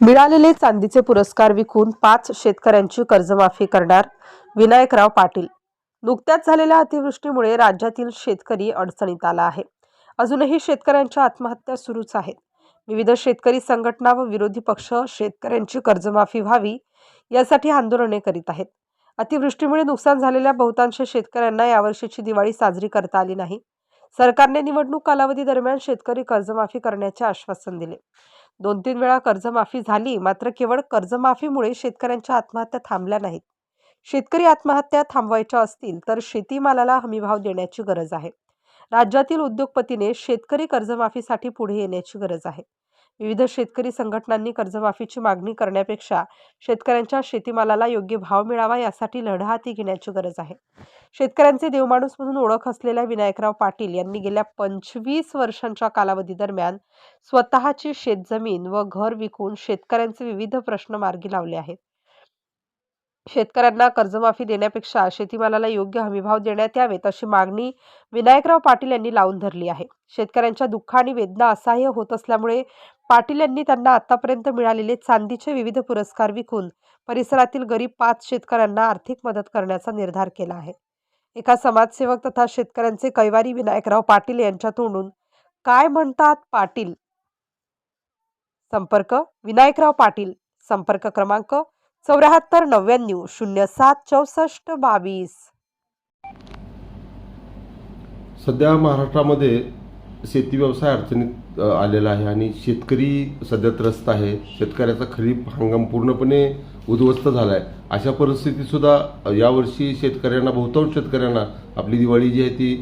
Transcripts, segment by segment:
मिळालेले चांदीचे पुरस्कार विकून पाच शेतकऱ्यांची कर्जमाफी करणार विनायकराव पाटील. नुकत्याच झालेल्या अतिवृष्टीमुळे राज्यातील शेतकरी अडचणीत आला आहे. अजूनही शेतकऱ्यांच्या आत्महत्या सुरूच आहेत. विविध शेतकरी संघटना व विरोधी पक्ष शेतकऱ्यांची कर्जमाफी व्हावी यासाठी आंदोलने करीत आहेत. अतिवृष्टीमुळे नुकसान झालेल्या बहुतांश शेतकऱ्यांना यावर्षीची दिवाळी साजरी करता आली नाही. सरकारने निवडणूक कालावधी दरम्यान शेतकरी कर्जमाफी करण्याचे आश्वासन दिले. दोन तीन वेळा कर्जमाफी झाली मात्र केवळ कर्जमाफीमुळे शेतकऱ्यांच्या आत्महत्या थांबल्या नाहीत. शेतकरी आत्महत्या थांबवायच्या असतील तर शेतीमालाला हमीभाव देण्याची गरज आहे. राज्यातील उद्योगपतीने शेतकरी कर्जमाफीसाठी पुढे येण्याची गरज आहे. विविध शेतकरी संघटनांनी कर्जमाफीची मागणी करण्यापेक्षा शेतकऱ्यांच्या शेतीमालाला योग्य भाव मिळावा यासाठी लढा हाती घेण्याची गरज आहे. शेतकऱ्यांचे देवमाणूस म्हणून ओळख असलेल्या विनायकराव पाटील यांनी गेल्या पंचवीस वर्षांच्या कालावधी दरम्यान स्वतःची शेतजमीन व घर विकून शेतकऱ्यांचे विविध प्रश्न मार्गी लावले आहेत. शेतकऱ्यांना कर्जमाफी देण्यापेक्षा शेतीमालाला योग्य हमीभाव देण्यात यावेत अशी मागणी विनायकराव पाटील यांनी लावून धरली आहे. शेतकऱ्यांच्या दुःख आणि वेदना असह्य होत असल्यामुळे पाटील यांनी त्यांना आतापर्यंत मिळालेले चांदीचे विविध पुरस्कार विकून परिसरातील गरीब पाच शेतकऱ्यांना आर्थिक मदत करण्याचा निर्धार केला आहे. एका समाजसेवक तथा शेतकऱ्यांचे कैवारी विनायकराव पाटील यांच्या तोंडून काय म्हणतात पाटील? संपर्क विनायकराव पाटील संपर्क क्रमांक चौऱ्याहत्तर नव्याण्णव शून्य सात चौसष्ट बावीस. सध्या महाराष्ट्रामध्ये शेती व्यवसाय अडचणीत आलेला आहे आणि शेतकरी सध्या त्रस्त आहे. शेतकऱ्याचा खरीप हंगाम पूर्णपणे उद्ध्वस्त झाला आहे अशा परिस्थितीत सुद्धा यावर्षी शेतकऱ्यांना बहुतांश शेतकऱ्यांना आपली दिवाळी जी आहे ती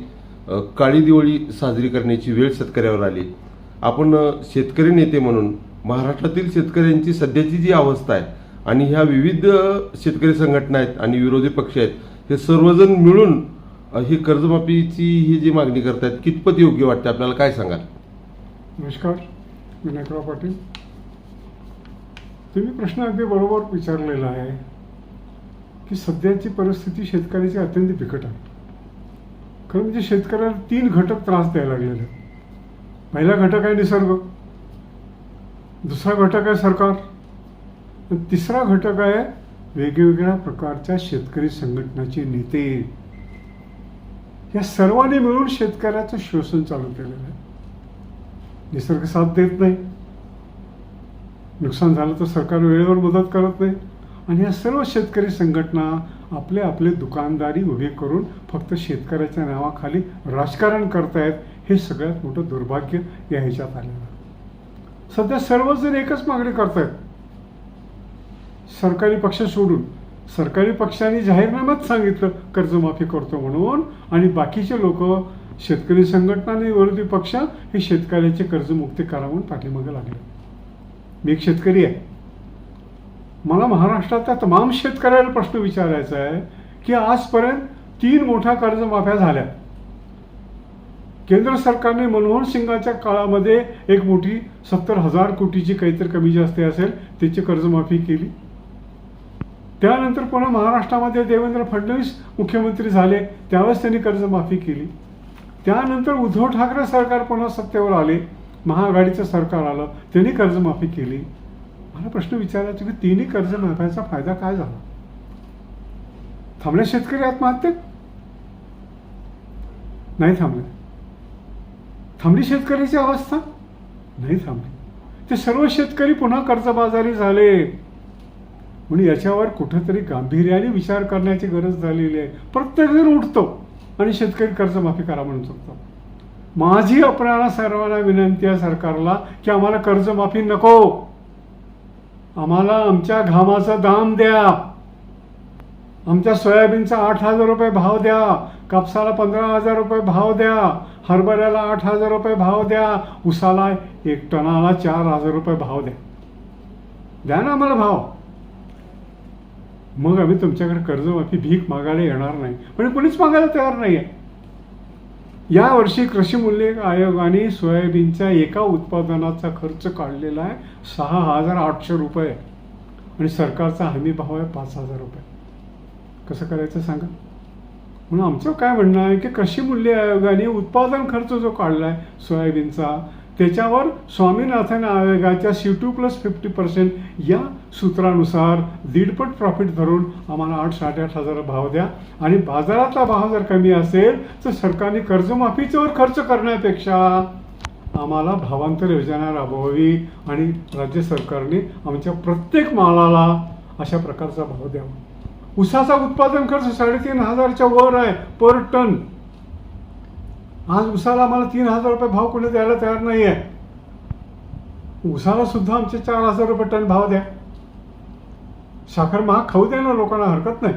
काळी दिवाळी साजरी करण्याची वेळ शेतकऱ्यावर आली. आपण शेतकरी नेते म्हणून महाराष्ट्रातील शेतकऱ्यांची सध्याची जी अवस्था आहे आणि ह्या विविध शेतकरी संघटना आहेत आणि विरोधी पक्ष आहेत हे सर्वजण मिळून ही कर्जमाफीची ही जी मागणी करतायत कितपत योग्य वाटते आपल्याला काय सांगाल? नमस्कार विनायकराव पाटील. तुम्ही प्रश्न अगदी बरोबर विचारलेला आहे की सध्याची परिस्थिती शेतकऱ्याची अत्यंत बिकट आहे. खरं म्हणजे शेतकऱ्याला तीन घटक त्रास द्यायला लागलेले आहेत. पहिला घटक आहे निसर्ग. दुसरा घटक आहे सरकार. तर तिसरा घटक आहे वेगवेगळ्या प्रकारच्या शेतकरी संघटनाचे नेते. या सर्वांनी मिळून शेतकऱ्याचं शोषण चालू केलेलं आहे. निसर्ग साथ देत नाही. नुकसान झालं तर सरकार वेळेवर मदत करत नाही. आणि या सर्व शेतकरी संघटना आपले आपले दुकानदारी उभे करून फक्त शेतकऱ्याच्या नावाखाली राजकारण करतायत हे सगळ्यात मोठं दुर्भाग्य या ह्याच्यात आलेलं आहे. सध्या सर्वजण एकच मागणी करतायत. सरकारी पक्ष सोडून. सरकारी पक्षाने जाहीरनाम्यात सांगितलं कर्जमाफी करतो म्हणून. आणि बाकीचे लोक शेतकरी संघटना आणि विरोधी पक्ष हे शेतकऱ्याचे कर्जमुक्ती करा म्हणून पाठीमागे लागले. मी एक शेतकरी आहे. मला महाराष्ट्रातल्या तमाम शेतकऱ्याला प्रश्न विचारायचा आहे की आजपर्यंत तीन मोठ्या कर्जमाफ्या झाल्या. केंद्र सरकारने मनमोहन सिंगाच्या काळामध्ये एक मोठी सत्तर हजार कोटीची काहीतरी कमी जास्त असेल त्याची कर्जमाफी केली. त्यानंतर पुन्हा महाराष्ट्रामध्ये देवेंद्र फडणवीस मुख्यमंत्री झाले. त्यावेळेस त्यांनी कर्जमाफी केली. त्यानंतर उद्धव ठाकरे सरकार पुन्हा सत्तेवर आले. महाआघाडीचं सरकार आलं. त्यांनी कर्जमाफी केली. मला प्रश्न विचारायचा की तिन्ही कर्जमाफ्याचा फायदा काय झाला? थांबले शेतकरी आत्महत्येत? नाही थांबले. थांबली शेतकऱ्याची अवस्था? नाही थांबली. ते सर्व शेतकरी पुन्हा कर्जबाजारी झाले. म्हणून याच्यावर कुठंतरी गांभीर्याने विचार करण्याची गरज झालेली आहे. प्रत्येकजण उठतो आणि शेतकरी कर्जमाफी करा म्हणून शकतो माझी आपणाला सर्वांना विनंती आहे सरकारला की आम्हाला कर्जमाफी नको. आम्हाला आमच्या घामाचा दाम द्या. आमच्या सोयाबीनचा आठ हजार रुपये भाव द्या. कापसाला पंधरा हजार रुपये भाव द्या. हरभऱ्याला आठ हजार रुपये भाव द्या. उसाला एक टनाला चार हजार रुपये भाव द्या. द्या ना आम्हाला भाव. मग आम्ही तुमच्याकडे कर्जमाफी भीक मागायला येणार नाही. म्हणजे पण कोणीच मागायला तयार नाही आहे यावर्षी कृषी मूल्य आयोगाने सोयाबीनच्या एका उत्पादनाचा खर्च काढलेला आहे सहा हजार आठशे रुपये. आणि सरकारचा हमी भाव आहे पाच हजार रुपये. कसं करायचं सांगा? म्हणून आमचं काय म्हणणं आहे की कृषी मूल्य आयोगाने उत्पादन खर्च जो काढला आहे सोयाबीनचा त्याच्यावर स्वामीनाथन आयोगाच्या C two plus fifty percent या सूत्रानुसार दीडपट प्रॉफिट धरून आम्हाला आठ साडेआठ हजार भाव द्या. आणि बाजारातला भाव जर कमी असेल तर सरकारने कर्जमाफीच्यावर खर्च करण्यापेक्षा आम्हाला भावांतर योजना राबवावी आणि राज्य सरकारने आमच्या प्रत्येक मालाला अशा प्रकारचा भाव द्यावा. उसाचा उत्पादन खर्च साडेतीन हजारच्या वर आहे पर टन आज उसाला आम्हाला तीन हजार रुपये भाव कोणी द्यायला तयार नाही आहे उसाला सुद्धा आमचे चार हजार रुपये टन भाव द्या. साखर महाग खाऊ द्या ना लोकांना हरकत नाही.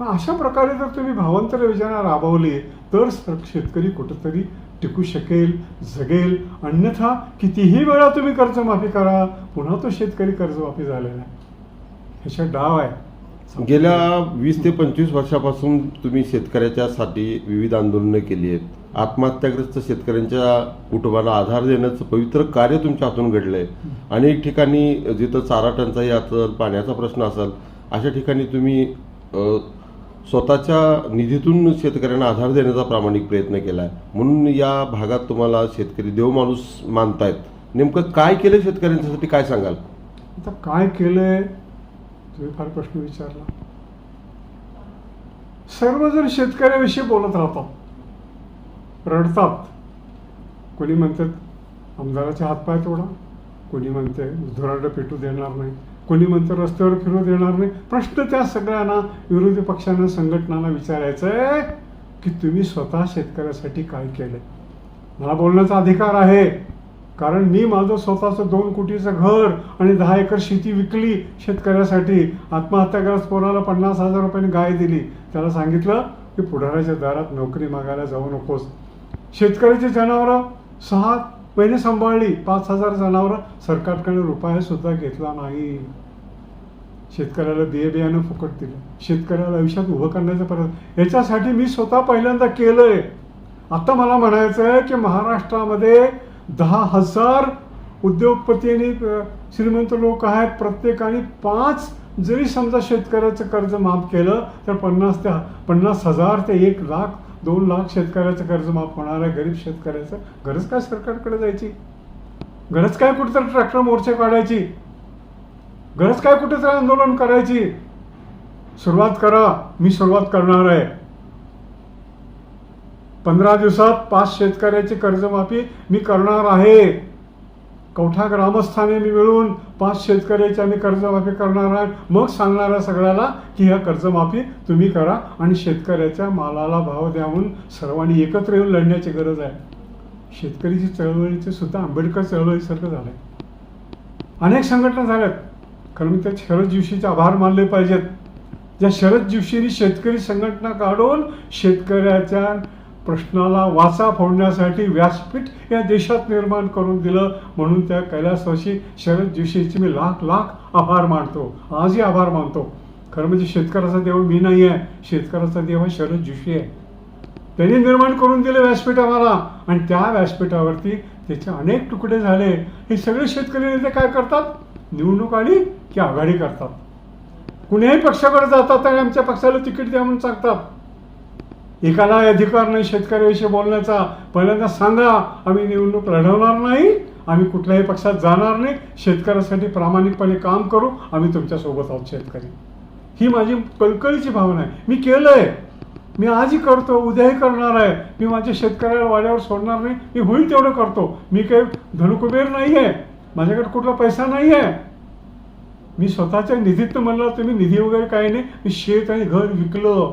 मग अशा प्रकारे जर तुम्ही भावांतर योजना राबवली तर शेतकरी कुठंतरी टिकू शकेल जगेल. अन्यथा कितीही वेळा तुम्ही कर्जमाफी करा पुन्हा तो शेतकरी कर्जमाफी झालेला आहे. ह्याच्या डाव आहे. गेल्या वीस ते पंचवीस वर्षापासून तुम्ही शेतकऱ्याच्या साठी विविध आंदोलनं केली आहेत. आत्महत्याग्रस्त शेतकऱ्यांच्या कुटुंबाला आधार देण्याचं पवित्र कार्य तुमच्या हातून घडलंय. अनेक ठिकाणी जिथं चारा टंचाई असेल पाण्याचा प्रश्न असेल अशा ठिकाणी तुम्ही स्वतःच्या निधीतून शेतकऱ्यांना आधार देण्याचा प्रामाणिक प्रयत्न केला आहे म्हणून या भागात तुम्हाला शेतकरी देव माणूस मानतायत. नेमकं काय केलं शेतकऱ्यांच्यासाठी? काय सांगाल? आता काय केलंय? तुम्ही फार प्रश्न विचारला. सर्वजण शेतकऱ्याविषयी बोलत राहतात. रडतात. कोणी म्हणतात आमदाराचे हातपाय तोडा. कोणी म्हणते धुराडं पेटू देणार नाही. कोणी म्हणतं रस्त्यावर फिरू देणार नाही. प्रश्न त्या सगळ्यांना विरोधी पक्षांना संघटनांना विचारायचं आहे की तुम्ही स्वतः शेतकऱ्यासाठी काय केलंय? मला बोलण्याचा अधिकार आहे. कारण मी माझं स्वतःचं दोन कोटीचं घर आणि दहा एकर शेती विकली शेतकऱ्यासाठी. आत्महत्या करत पोराला पन्नास हजार रुपयाने गाय दिली. त्याला सांगितलं की पुढाऱ्याच्या दारात नोकरी मागायला जाऊ नकोस. शेतकऱ्याची जनावरं सहा महिने सांभाळली. पाच हजार जनावरं सरकारकडे रुपया सुद्धा घेतला नाही. शेतकऱ्याला बिये बियाणं फुकट दिलं. शेतकऱ्याला आयुष्यात उभं करण्याचा प्रयत्न याच्यासाठी मी स्वतः पहिल्यांदा केलंय. आता मला म्हणायचं आहे की महाराष्ट्रामध्ये दहा हजार उद्योगपती आणि श्रीमंत लोक आहेत. प्रत्येकाने पाच जरी समजा शेतकऱ्याचं कर्ज माफ केलं तर पन्नास ते पन्नास हजार ते एक लाख दोन लाख शेतकऱ्याचं कर्ज माफ होणार आहे. गरीब शेतकऱ्याचं गरज काय सरकारकडे जायची? गरज काय कुठेतरी ट्रॅक्टर मोर्चे काढायची? गरज काय कुठेतरी आंदोलन करायची? सुरुवात करा. मी सुरुवात करणार आहे. पंधरा दिवसात पाच शेतकऱ्याची कर्जमाफी मी करणार आहे. कवठा ग्रामस्थाने मी मिळून पाच शेतकऱ्याची आम्ही कर्जमाफी करणार आहे? मग सांगणार आहे सगळ्याला की ह्या कर्जमाफी तुम्ही करा आणि शेतकऱ्याच्या मालाला भाव द्या म्हणून सर्वांनी एकत्र येऊन लढण्याची गरज आहे. शेतकरीची चळवळीचे सुद्धा आंबेडकर चळवळीसारखं झालं आहे अनेक संघटना झाल्यात. कारण मी त्या शरद जोशीचे आभार मानले पाहिजेत. ज्या शरद जोशींनी शेतकरी संघटना काढून शेतकऱ्याच्या प्रश्नाला वाचा फोडण्यासाठी व्यासपीठ या देशात निर्माण करून दिलं म्हणून त्या कैलासवाशी शरद जोशीचे मी लाख लाख आभार मानतो. आजही आभार मानतो. खरं म्हणजे शेतकऱ्याचा देव मी नाही आहे. शेतकऱ्याचा देव शरद जोशी आहे. त्यांनी निर्माण करून दिलं व्यासपीठ आम्हाला. आणि त्या व्यासपीठावरती त्याचे अनेक तुकडे झाले. हे सगळे शेतकरी नेते काय करतात? निवडणूक आली की आघाडी करतात. कुणीही पक्षाकडे जातात आणि आमच्या पक्षाला तिकीट द्या म्हणून सांगतात. एकाला अधिकार नाही शेतकऱ्याविषयी बोलण्याचा. पहिल्यांदा सांगा आम्ही निवडणूक लढवणार नाही आम्ही कुठल्याही पक्षात जाणार नाही शेतकऱ्यासाठी प्रामाणिकपणे काम करू आम्ही तुमच्यासोबत आहोत शेतकरी. ही माझी कळकळीची भावना आहे. मी केलं आहे मी आजही करतो उद्याही करणार आहे. मी माझ्या शेतकऱ्याला वाड्यावर सोडणार नाही. मी होईल तेवढं करतो. मी काही धनुकुबेर नाही आहे माझ्याकडे कुठला पैसा नाही आहे मी स्वतःच्या निधीत म्हणलं तुम्ही निधी वगैरे काही नाही. मी शेत आणि घर विकलं.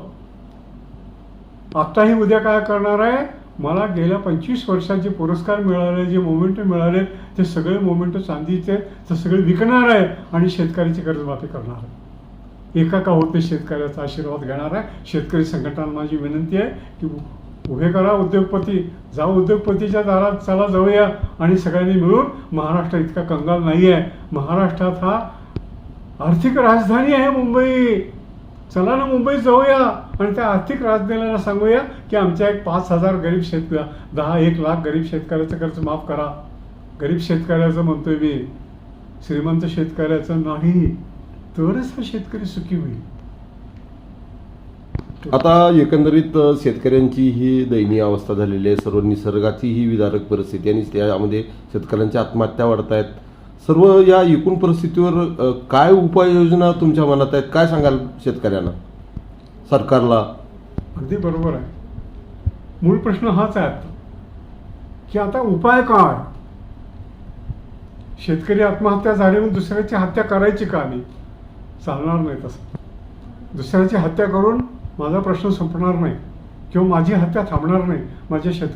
आत्ताही उद्या काय करणार आहे? मला गेल्या पंचवीस वर्षांचे पुरस्कार मिळाले जे मोमेंट मिळाले ते सगळे मोमेंट चांदीचे ते सगळे विकणार आहे आणि शेतकऱ्याची कर्जमाफी करणार आहे. एका का होते शेतकऱ्याचा आशीर्वाद घेणार आहे. शेतकरी संघटना माझी विनंती आहे की उभे करा उद्योगपती जा उद्योगपतीच्या दारात चला जाऊया आणि सगळ्यांनी मिळून महाराष्ट्र इतका कंगाल नाही आहे. महाराष्ट्रात हा आर्थिक राजधानी आहे मुंबई. चला ना मुंबईत जाऊया. आणि त्या आर्थिक राजधानीला सांगूया की आमच्या एक पाच हजार गरीब शेतकरी दहा एक लाख गरीब शेतकऱ्याचं कर्ज माफ करा. गरीब शेतकऱ्याचं म्हणतोय मी श्रीमंत शेतकऱ्याचं नाही तरच हा शेतकरी सुखी होईल. आता एकंदरीत शेतकऱ्यांची ही दयनीय अवस्था झालेली आहे. सर्व निसर्गाची ही विदारक परिस्थिती आणि त्यामध्ये शेतकऱ्यांच्या आत्महत्या वाढत आहेत सर्व या एकूण परिस्थितीवर काय उपाययोजना तुमच्या मनात आहेत? काय सांगाल शेतकऱ्यांना? सरकारला. अगदी बरोबर आहे. मूळ प्रश्न हाच आहे आता की आता उपाय काय? शेतकरी आत्महत्या झाली म्हणून दुसऱ्याची हत्या करायची का नाही? चालणार नाही तसं. दुसऱ्याची हत्या करून माझा प्रश्न संपणार नाही. किंवा माझी हत्या थांबणार नाही. माझ्या शेत